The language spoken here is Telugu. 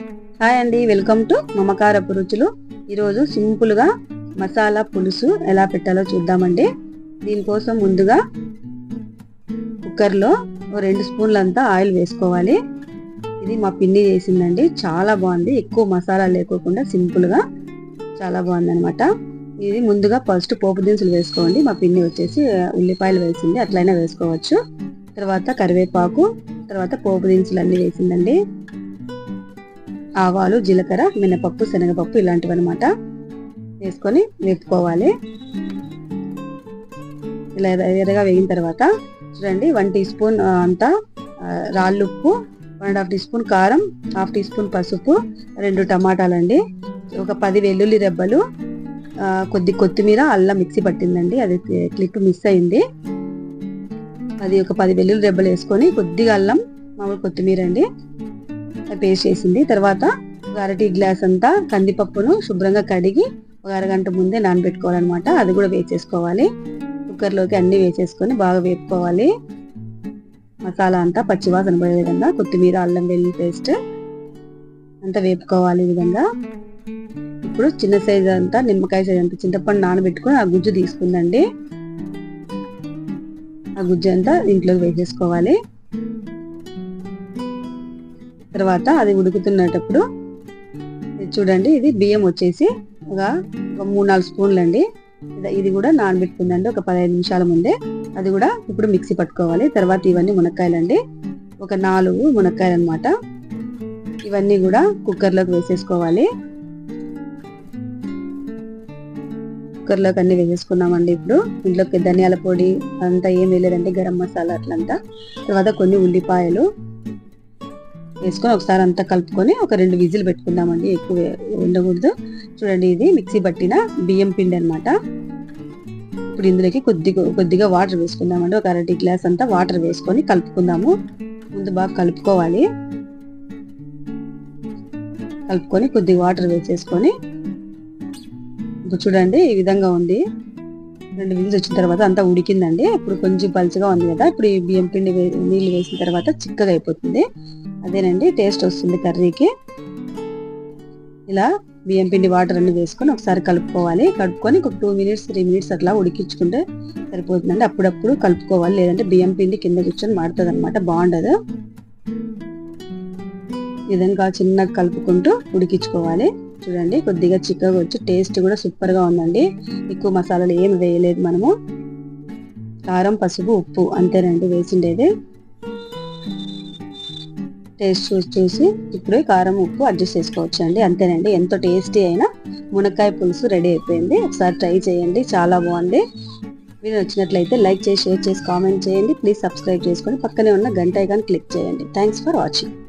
హాయ్ అండి వెల్కమ్ టు మమకారపు రుచులు. ఈరోజు సింపుల్గా మసాలా పులుసు ఎలా పెట్టాలో చూద్దామండి. దీనికోసం ముందుగా కుక్కర్లో రెండు స్పూన్లంతా ఆయిల్ వేసుకోవాలి. ఇది మా పిన్ని చేసిందండి చాలా బాగుంది. ఎక్కువ మసాలా లేకోకుండా సింపుల్గా చాలా బాగుంది అనమాట ఇది ముందుగా ఫస్ట్ పోపు దినుసులు వేసుకోండి. మా పిన్ని వచ్చేసి ఉల్లిపాయలు వేసింది అట్లయినా వేసుకోవచ్చు. తర్వాత కరివేపాకు తర్వాత పోపు దినుసులు అన్నీ వేసిందండి. ఆవాలు జీలకర్ర మినపప్పు శనగపప్పు ఇలాంటివి అనమాట వేసుకొని వేపుకోవాలి. ఇలా ఎర్రగా వేగిన తర్వాత చూడండి వన్ టీ స్పూన్ అంతా రాళ్ళుప్పు one and half teaspoon కారం హాఫ్ టీ స్పూన్ పసుపు రెండు టమాటాలండి. ఒక పది వెల్లుల్లి రెబ్బలు కొద్ది కొత్తిమీర అల్లం మిక్సీ పట్టిందండి అది క్లిప్ మిస్ అయింది. అది ఒక పది వెల్లుల్లి రెబ్బలు వేసుకొని కొద్దిగా అల్లం మామూలు కొత్తిమీర అండి పేస్ట్ చేసింది. తర్వాత ఒక గ్లాస్ అంతా కందిపప్పును శుభ్రంగా కడిగి ఒక అరగంట ముందే నానబెట్టుకోవాలన్నమాట. అది కూడా వేసేసుకోవాలి. కుక్కర్లోకి అన్ని వేసేసుకొని బాగా వేపుకోవాలి. మసాలా అంతా పచ్చివాసన పోయే విధంగా కొత్తిమీర అల్లం వెల్లుల్లి పేస్ట్ అంతా వేపుకోవాలి ఈ విధంగా. ఇప్పుడు చిన్న సైజు అంతా నిమ్మకాయ సైజ్ అంతా చింతపండు నానబెట్టుకొని ఆ గుజ్జు తీసుకుందండి. ఆ గుజ్జు అంతా ఇంట్లోకి వేసేసుకోవాలి. తర్వాత అది ఉడుకుతున్నటప్పుడు చూడండి ఇది బియ్యం వచ్చేసి ఒక ఒక మూడు నాలుగు స్పూన్లు అండి. ఇది కూడా నానబెట్టుకుందండి ఒక పదహైదు నిమిషాల ముందే. అది కూడా ఇప్పుడు మిక్సీ పట్టుకోవాలి. తర్వాత ఇవన్నీ మునక్కాయలండి. ఒక నాలుగు మునక్కాయలు అనమాట ఇవన్నీ కూడా కుక్కర్లోకి వేసేసుకోవాలి. కుక్కర్లోకి అన్ని వేసేసుకున్నామండి ఇప్పుడు. ఇంట్లోకి ధనియాల పొడి అంతా ఏం వేయలేదండి గరం మసాలా అట్లంతా. తర్వాత కొన్ని ఉల్లిపాయలు వేసుకొని ఒకసారి అంతా కలుపుకొని ఒక రెండు విజిల్ పెట్టుకుందామండి. ఎక్కువ ఉండకూడదు. చూడండి ఇది మిక్సీ పట్టిన బియ్యం పిండి అనమాట ఇప్పుడు ఇందులోకి కొద్దిగా కొద్దిగా వాటర్ వేసుకుందామండి. ఒక అరటి గ్లాస్ అంతా వాటర్ వేసుకొని కలుపుకుందాము. ముందు బాగా కలుపుకోవాలి. కలుపుకొని కొద్దిగా వాటర్ వేసేసుకొని ఇప్పుడు చూడండి ఈ విధంగా ఉంది. రెండు విజిల్స్ వచ్చిన తర్వాత అంతా ఉడికిందండి. ఇప్పుడు కొంచెం పలుచగా ఉంది కదా ఇప్పుడు ఈ బియ్యం పిండి నీళ్ళు వేసిన తర్వాత చిక్కగా అయిపోతుంది. అదేనండి టేస్ట్ వస్తుంది కర్రీకి. ఇలా బియ్యం పిండి వాటర్ అన్ని వేసుకొని ఒకసారి కలుపుకోవాలి. కలుపుకొని ఒక టూ మినిట్స్ త్రీ మినిట్స్ అట్లా ఉడికించుకుంటే సరిపోతుందండి. అప్పుడప్పుడు కలుపుకోవాలి. లేదంటే బియ్యం పిండి కింద కూర్చొని మాడుతుంది అనమాట బాగుండదు విధంగా చిన్నగా కలుపుకుంటూ ఉడికించుకోవాలి. చూడండి. కొద్దిగా చిక్కగా వచ్చి టేస్ట్ కూడా సూపర్గా ఉందండి. ఎక్కువ మసాలాలు ఏమి వేయలేదు మనము. కారం పసుపు ఉప్పు అంతేనండి వేసిండేది. టేస్ట్ చూసి చూసి ఇప్పుడు కారం ఉప్పు అడ్జస్ట్ చేసుకోవచ్చు అండి అంతేనండి. ఎంతో టేస్టీ అయినా మునక్కాయ పులుసు రెడీ అయిపోయింది. ఒకసారి ట్రై చేయండి. చాలా బాగుంది. మీరు నచ్చినట్లయితే లైక్ చేసి షేర్ చేసి కామెంట్ చేయండి. ప్లీజ్ సబ్స్క్రైబ్ చేసుకొని పక్కనే ఉన్న గంట ఐకాన్ క్లిక్ చేయండి. Thanks for watching